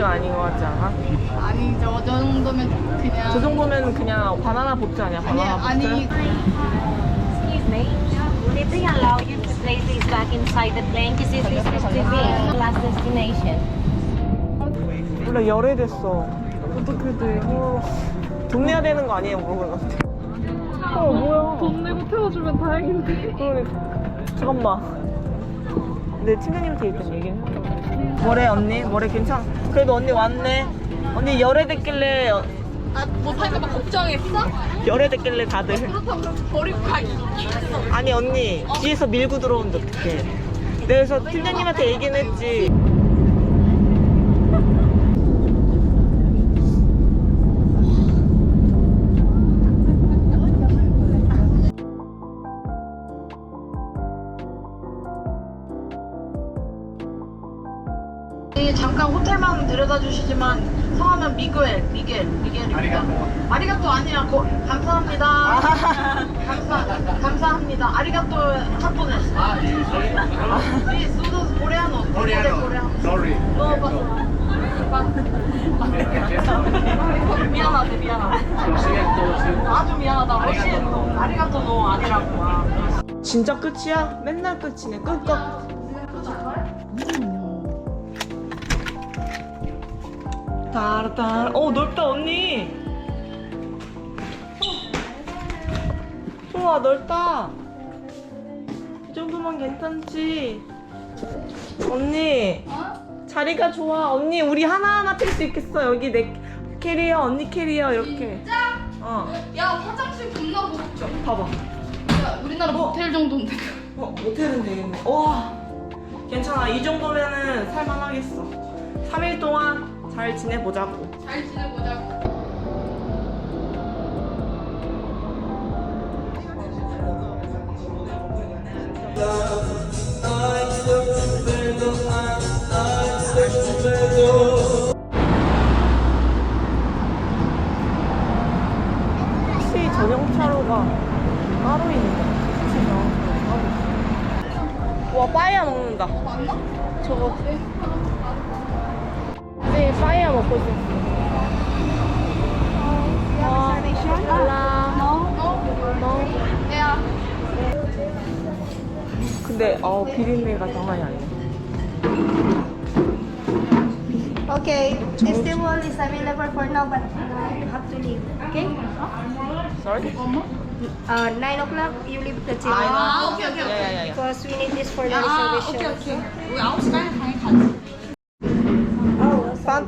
어? 비행기가 아닌 것 같지 않아? 아니 저 정도면 그냥. 저 정도면 그냥 바나나 보트 아니야? 아니 바나나 보트? 아니 Excuse me. Did they allow you to place these back inside the plane? Because this is the last destination. 몰라 열애됐어 어떻게 돼 어. 돈 내야 되는 거 아니에요 물어보는 어 뭐야 돈 내고 태워주면 다행인데. 그러니까 잠깐만 내 팀장님한테 일단 얘기해 뭐래 언니? 뭐래 괜찮아 그래도 언니 왔네. 언니 열애 됐길래 아 못하니까 막 걱정했어? 열애 됐길래 다들. 그렇다고 그럼 버리고 가기. 아니 언니 뒤에서 밀고 들어오는데 어떡해 내가 그래서 팀장님한테 얘기는 했지 호텔만 데려다 주시지만 성함은 미구엘, 미겔, 미겔입니다. 아리가또 아니라 고, 감사합니다. 감사, 감사합니다. 아리가또 한번했어. 아, 네, 소도 코레아노. 코레아노. Sorry. 너무 미안하대, 미안하대. Siento. 아주 미안하다. 훨씬 아리가또 너 아니라고. 진짜 끝이야? 맨날 끝이네 끝 끝 따라따라 어 넓다 언니 좋아 넓다 이 정도면 괜찮지 언니 자리가 좋아 언니 우리 하나하나 필 수 있겠어 여기 내 캐리어 언니 캐리어 이렇게 진짜? 어 야, 화장실 겁나 무겁죠? 봐봐 야, 우리나라 어. 모텔 정도인데. 어, 모텔은 되겠네. 와, 괜찮아. 이 정도면은 살만하겠어. 3일 동안 잘 지내보자고. 잘 지내보자고. 택시 전용 차로가 따로 있네. 택시 전용차로 따로 있어. 와, 빠이야 먹는다. 맞나? 저거. 네, 먹고 있어. 야. 근데, 어, 비린내가 장난이 아니야. Okay, this table is available for now, but uh, you have to leave. Okay? Sorry? Uh, nine o'clock, you leave the table 아, 오케이, 오케이, 오케이. because we need this for the 아, reservation. 오케이, 오케이. 우리 9시까지 당연히 가지.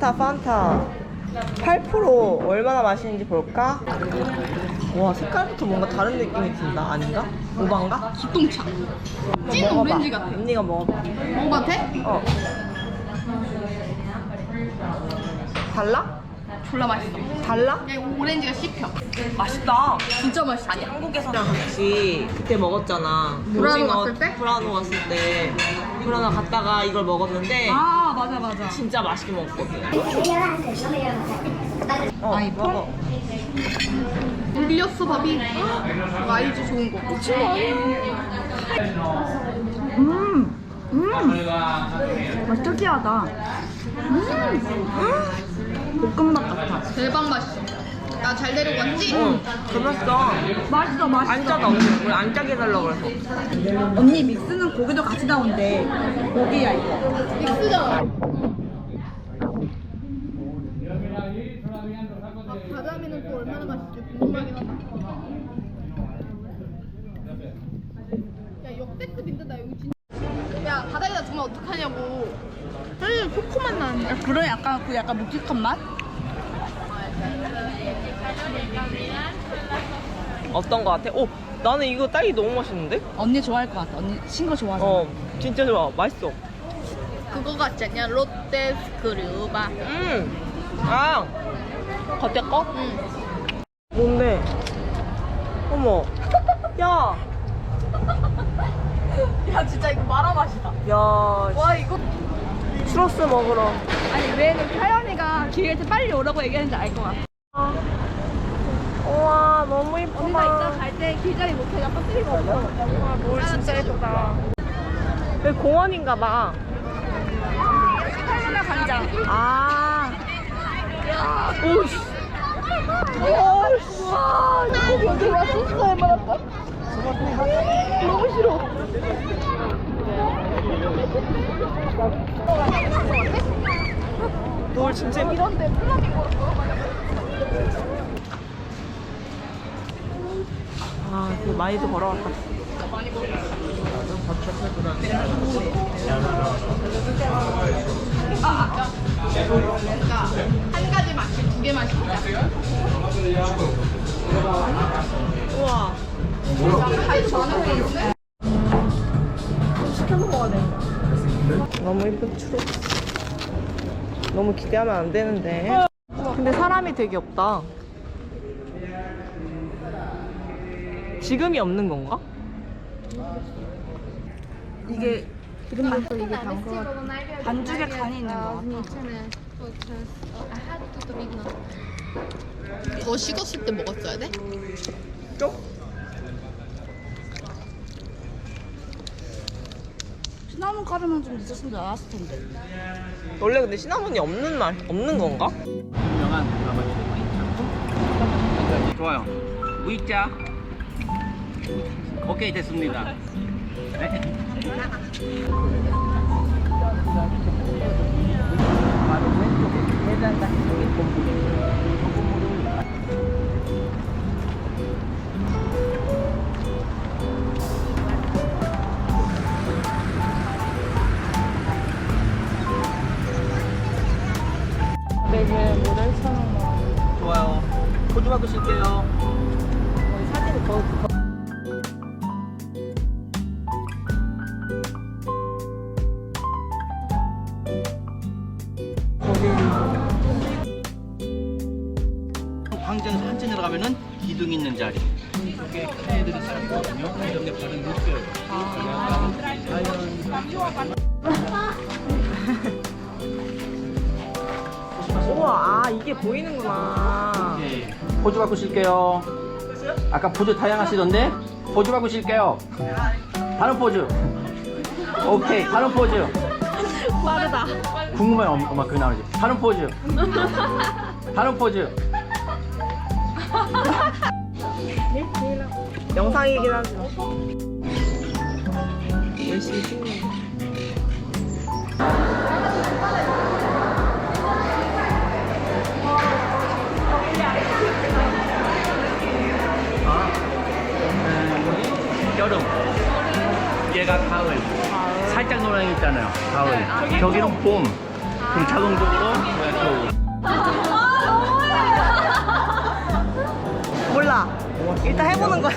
판타 판타 8% 얼마나 마시는지 볼까? 와 색깔부터 뭔가 다른 느낌이 든다 아닌가? 오반가? 기똥차. 찐 먹어봐. 오렌지 같아. 언니가 먹어봐 뭔 같아? 어 달라? 졸라 맛있어. 달라? 야, 오렌지가 씹혀. 맛있다 진짜 맛있어. 아니 한국에서랑 같이 그때 먹었잖아 브라노 오징어 갔을 때? 브라노 갔을 때 브라노 갔다가 이걸 먹었는데 아, 맞아, 맞아. 진짜 맛있게 먹었거든 어, 아이, 먹어 물렸어, 밥이. 와이즈 좋은 거. 그치, 맛 특이하다. 음. 볶음밥 같아. 대박 맛있어. 나 잘 데리고 왔지? 응 끝났어 맛있어, 안 맛있어. 짜다 언니 우리 안 짜게 해달라고 그래서 언니 믹스는 고기도 같이 나온대. 고기야 이거. 믹스잖아. 바다미는 또 얼마나 맛있을지 궁금하긴 하다. 야 역대급인데 나 여기 진짜. 야 바다에다 두면 어떡하냐고. 사실 코코맛 나는데. 그런 약간 그 약간 묵직한 맛? 어떤 거 같아? 오 나는 이거 딸기 너무 맛있는데? 언니 좋아할 것 같아. 언니 신거 좋아하잖아. 어 진짜 좋아 맛있어 그거 같지 않냐? 롯데 스크류바. 음아 겉에 거? 응. 뭔데? 어머 야! 야 진짜 이거 마라 맛이다. 야 와 이거 추러스 먹으러. 아니 왜는 타연이가 길에 빨리 오라고 얘기하는지 알 것 같아. 우와, 너무. 언니가 이따 갈때 길잡이 못해가 빠뜨리고 없어. 와, 물 진짜 예쁘다. 여기 공원인가 봐. 타연이랑 광장. 아. 오씨. 오씨. 와, 이거 여기 왔었어, 해말았다. 너무 싫어. 널 진짜 이런데 아, 그 많이도 걸어왔다. 한 가지 맛이 두 개만 시키자. 우와. 시켜 먹어야 돼. 너무 예쁜 추록. 너무 기대하면 안 되는데. 근데 사람이 되게 없다. 지금이 없는 건가? 이게 반죽에 간이 있는 것 같아. 더 식었을 때 먹었어야 돼? 시나몬 가루만 좀 있었으면 좋았을 텐데. 원래 근데 시나몬이 없는 말 없는 건가? 유명한 아버지 좋아요. V자. 오케이 됐습니다. 네. 바로 왼쪽에 계단 같은. 그 물을 쳐놓은 좋아요. 포즈 바꾸실게요. 사진을 더, 있는 자리. 큰 애들이 살거든요. 이런데 발은 묶여요. 우와 아 이게 보이는구나 네. 포즈 바꾸실게요. 아까 포즈 다양하시던데? 포즈 바꾸실게요. 다른 포즈. 오케이, 다른 포즈. 빠르다 궁금해, 엄마, 엄마 그게 나오지. 다른 포즈. 다른 포즈. 영상이긴 하지 열심히 찍는 음, 여름. 얘가 가을. 살짝 노랑 있잖아요. 가을. 저기는 봄. 그럼 자동적으로 겨울. 일단 해보는 거야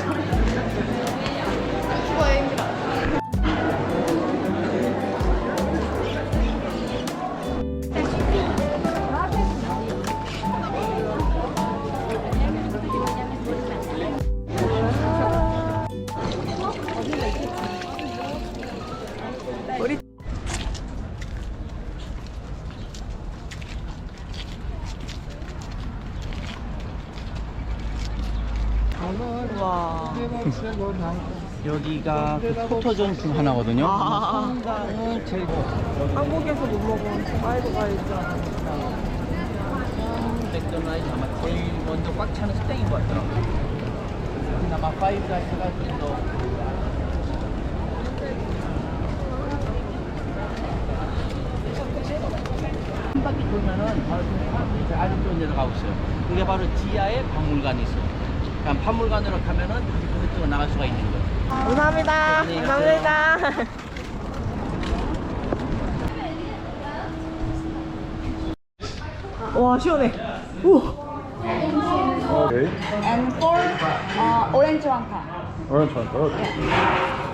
와 여기가 그 포토존 중 하나거든요. 아. 한강을 제일 한국에서 못 먹은 파이브가 있잖아 맥도날드 아마 제일 먼저 꽉 차는 스테이인 것 같더라고요. 그나마 파이브가이스가 좀더 한 바퀴 돌면은 바로 그 아직도 내려가고 있어요. 그게 바로 지하에 박물관이 있어요. 그냥 박물관으로 가면은 다시 반대쪽으로 나갈 수가 있는 거예요. 감사합니다 가세요. 감사합니다 와 시원해 우 Okay. And for uh, orange. Orange one. Okay.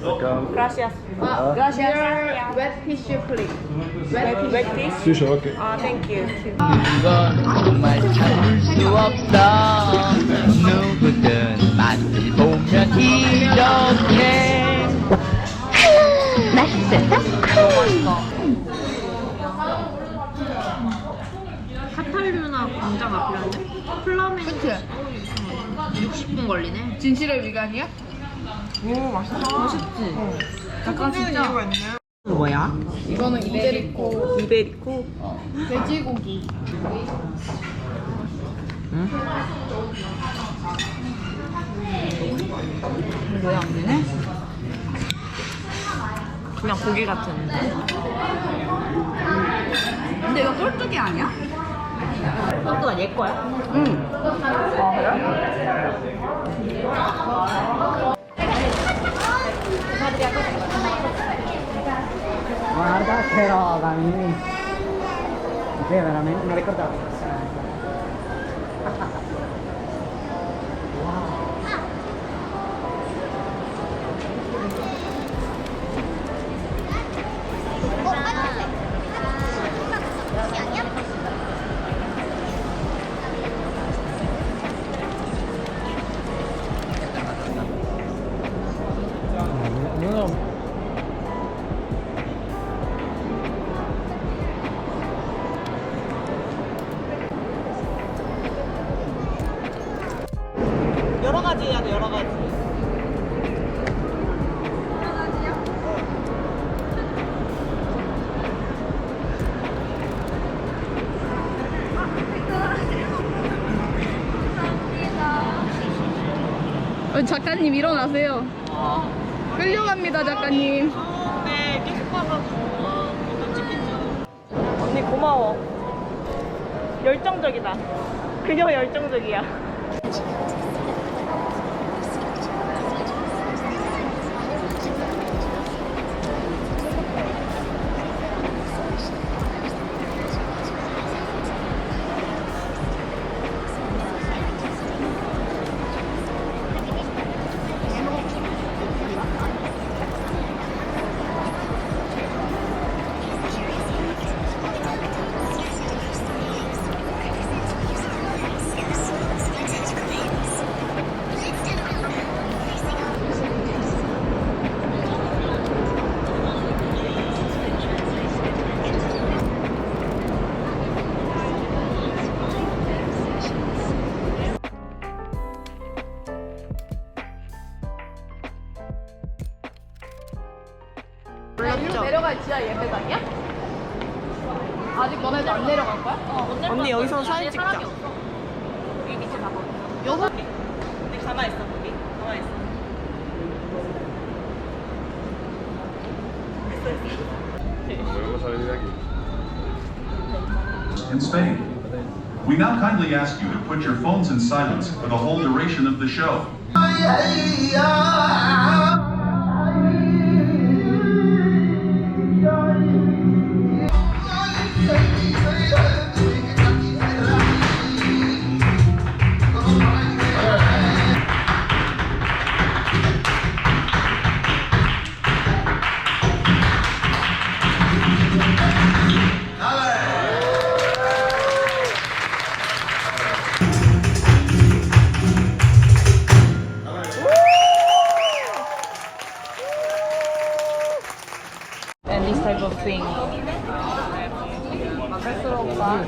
Welcome. gracias Gracias. wet tissue please. wet fish Sushi. Okay. 아 thank you 이건 정말 참을 수 없어 누구든 맛을 보면 이렇게 맛있었어? 카탈루나 필요한데? 플라밍고. 그치? 60분 걸리네. 진실의 위간이야? 약간 진짜. 뭐야? 이거는 이베리코 이베리코? 돼지고기. 뭐야 안 되네? 그냥 고기 같은데. 근데 이거 꼴뚜기 아니야? 소스가 얘 거야? 응. Guarda che roba, Mimì. Sì, veramente, non ricordavo. 어, 작가님 일어나세요. 끌려갑니다 작가님. 네, 계속 봐가지고. 언니 고마워. 열정적이다. 그녀 열정적이야. 일로 내려갈 지하 예배당이야? 아직 너네도 안 내려간 거야? 언니 여기서 사진 찍자. 여기 밑에 봐봐. 여섯 근데 가만 있어, 거기. 가만 있어. in Spain. We now kindly ask you to put your phones in silence for the whole duration of the show. 20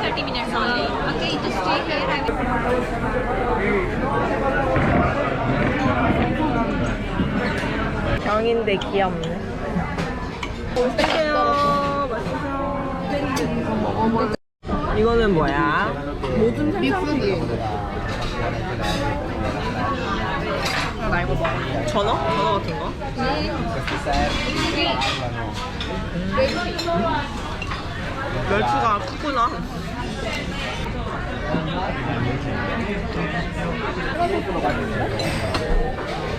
30 minutes only. Okay, just stay here. I will. 병인데 귀엽네. 맛있어요. 맛있어요. 이거는 뭐야? 모든 생선이. 스기. 나 이거 먹어. 전어? 전어 같은 거? 멸치가 크구나.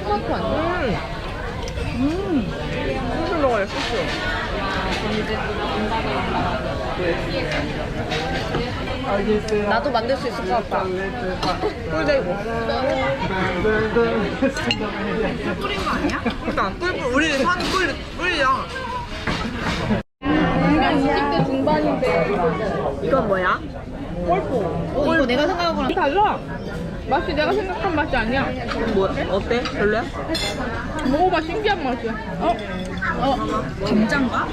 토마토 아니야? 음. 소스 먹어요, 소스. 나도 만들 수 있을 것 같다. 꿀대고. 뿌린 거 아니야? 그러니까 꿀, 우리 산 꿀, 꿀이야. 그냥 20대 중반인데. 이건 뭐야? 꼴뽀. 내가 생각한 거랑 달라. 맛이 내가 생각한 맛이 아니야. 뭐 어때? 별로야? 먹어봐 신기한 맛이야. 어? 어? 감자인가?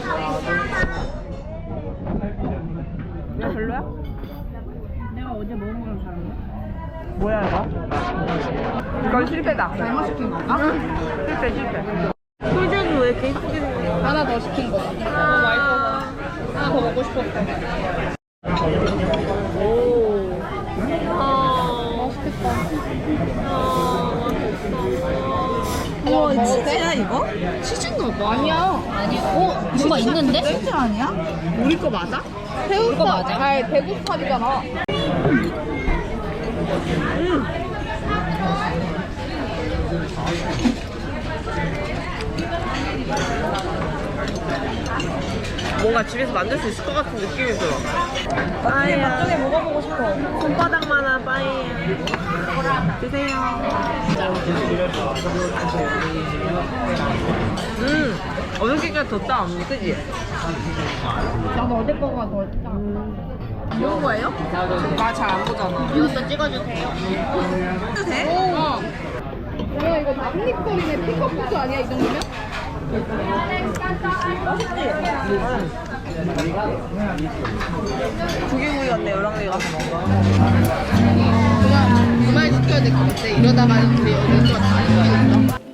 야 별로야? 어제 먹은 거랑 다른데? 뭐야 이거? 이건 실패다. 잘못 시킨 건가? 실패 실패. 꿀잼이 왜 이렇게 이쁘게 생겼어? 하나 더 시킨 거다. 너무 맛있어서 하나 더 먹고 싶었어. 오. 우와 치즈야 이거? 치즈인가 봐. 아니야. 아니야. 어? 뭐가 있는데? 치즈 아니야? 우리 거 맞아? 새우 거 맞아? 아 대구 스타일이잖아. 뭔가 집에서 만들 수 있을 것 같은 느낌이 들어. 빠이야. 맛중에 먹어보고 싶어. 손바닥만한 빠이야. 드세요. 음, 어저께까지 더 짜, 언니, 그지? 나도 어제 거가 더 짜. 이런 거예요? 나잘안 보잖아. 이것도 찍어주세요. 해도 돼? 어. 뭐야 이거 남립거리네 픽업푸드 아니야 이 정도면? 조개구이 같네, 요랑리 가서 먹어. 그만 그만 시켜야 될 것 같아. 이러다가는 우리 여기서 다 이기겠다.